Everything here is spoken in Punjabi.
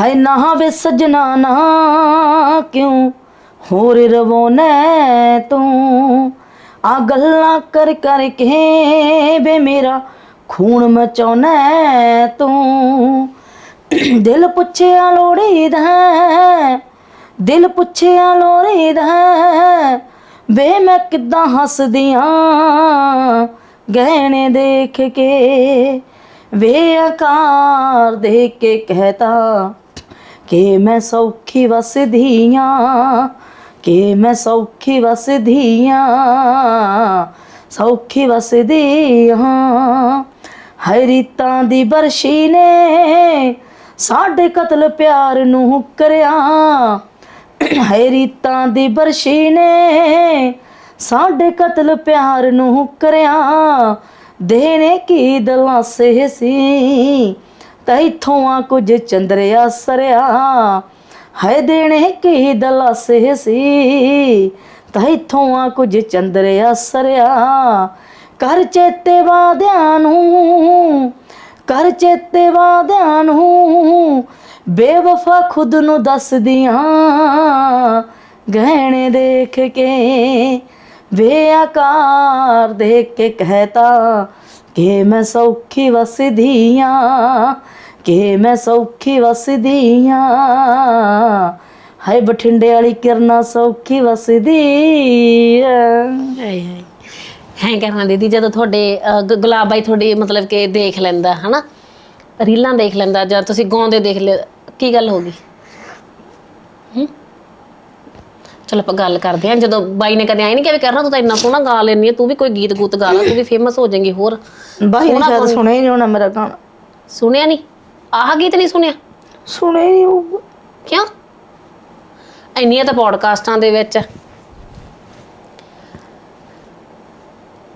ਹਾਏ ਨਾ ਵੇ ਸਜਣਾ ਨਾ ਕਿਉਂ? ਹੋਰ ਰਵੋਨੇ ਤੂੰ। ਆ ਗੱਲਾਂ ਕਰ ਕਰ ਕੇ ਵੇ ਮੇਰਾ ਖੂਨ ਮਚਾਉਣਾ ਤੂੰ। ਦਿਲ ਪੁੱਛਿਆ ਲੋੜੀਦਾ ਹੈ, ਦਿਲ ਪੁੱਛਿਆ ਲੋੜੀਦਾ ਹੈ, ਵੇ ਮੈਂ ਕਿੱਦਾਂ ਹੱਸਦੀਆਂ ਗਹਿਣੇ ਦੇਖ ਕੇ ਵੇ ਆਕਾਰ ਦੇਖ ਕੇ ਕਹਤਾ ਕਿ ਮੈਂ ਸੌਖੀ ਵਸਦੀਆਂ ਕਿ ਮੈਂ ਸੌਖੀ ਵਸਦੀਆਂ ਸੌਖੀ ਵਸਦੀਆਂ ਹਾਏ ਰੀਤਾਂ ਦੀ ਬਰਸ਼ੀ ਨੇ ਸਾਡੇ ਕਤਲ ਪਿਆਰ ਨੂੰ ਕਰਿਆ। ਹਰੀਤਾਂ ਦੀ ਬਰਸ਼ੀ ਨੇ ਸਾਡੇ ਕਤਲ ਪਿਆਰ ਨੂੰ ਕਰਿਆ। ਦੇਣੇ ਕੀ ਦਲਾਸੇ ਸੀ ਤੈਥੋਂ ਆ ਕੁਝ ਚੰਦਰਿਆ ਸਰਿਆ। ਹੈ ਦੇਣੇ ਕੀ ਦਲਾਸੇ ਸੀ। ਤੈਥੋਂ ਆ ਕੁਝ ਚੰਦਰਿਆ ਸਰਿਆ। ਕਰ ਚੇਤੇ ਵਾਦਿਆਂ ਨੂੰ ਕਰ ਚੇਤੇ ਵਾਦਿਆਂ ਨੂੰ ਬੇਵਫਾ ਖੁਦ ਨੂੰ ਦੱਸਦੀਆਂ। ਗਹਿਣੇ ਦੇਖ ਕੇ ਵੇ ਦੇਖ ਕੇ ਕਹਤਾ ਕਿ ਮੈਂ ਸੌਖੀ ਵਸਦੀ ਆ। ਕਿ ਮੈਂ ਸੌਖੀ ਵਸਦੀਆਂ ਹਾਏ ਬਠਿੰਡੇ ਵਾਲੀ ਕਿਰਨਾ ਸੌਖੀ ਵਸਦੀ ਹਾਏ ਹਾਏ। ਹੈ ਕਰਨਾ ਦੀਦੀ ਜਦੋਂ ਤੁਹਾਡੇ ਅਹ, ਗੁਲਾਬ ਬਾਈ ਤੁਹਾਡੀ ਮਤਲਬ ਕਿ ਦੇਖ ਲੈਂਦਾ ਹਨਾ? ਰੀਲਾਂ ਦੇਖ ਲੈਂਦਾ ਜਾਂ ਤੁਸੀਂ ਗਾਉਂਦੇ ਦੇਖ ਲੈ ਕੀ ਗੱਲ ਹੋ ਗਈ? ਹੂੰ? ਚਲੋ ਆਪਾਂ ਗੱਲ ਕਰਦੇ ਹਾਂ ਜਦੋਂ ਬਾਈ ਨੇ ਕਦੇ ਆਈ ਨਹੀਂ ਕਿ ਵੀ ਕਰਨਾ ਤੂੰ ਤਾਂ ਇੰਨਾ ਸੋਹਣਾ ਗਾ ਲੈਂਦੀ ਹੈ ਤੂੰ ਵੀ ਕੋਈ ਗੀਤ ਗੂਤ ਗਾ ਲੈ ਤੂੰ ਵੀ ਫੇਮਸ ਹੋ ਜਾਏਂਗੀ ਹੋਰ। ਬਾਈ ਨੇ ਸ਼ਾਇਦ ਸੁਣਿਆ ਹੀ ਨਹੀਂ ਹੋਣਾ ਮੇਰਾ ਗਾਣਾ। ਸੁਣਿਆ ਨਹੀਂ ਆਹ ਗੀਤ ਨਹੀਂ ਸੁਣਿਆ? ਸੁਣਿਆ ਹੀ ਨਹੀਂ ਹੋਊਗਾ। ਕਿਉਂ? ਇੰਨੀਆਂ ਤਾਂ ਪੋਡਕਾਸਟਾਂ ਦੇ ਵਿੱਚ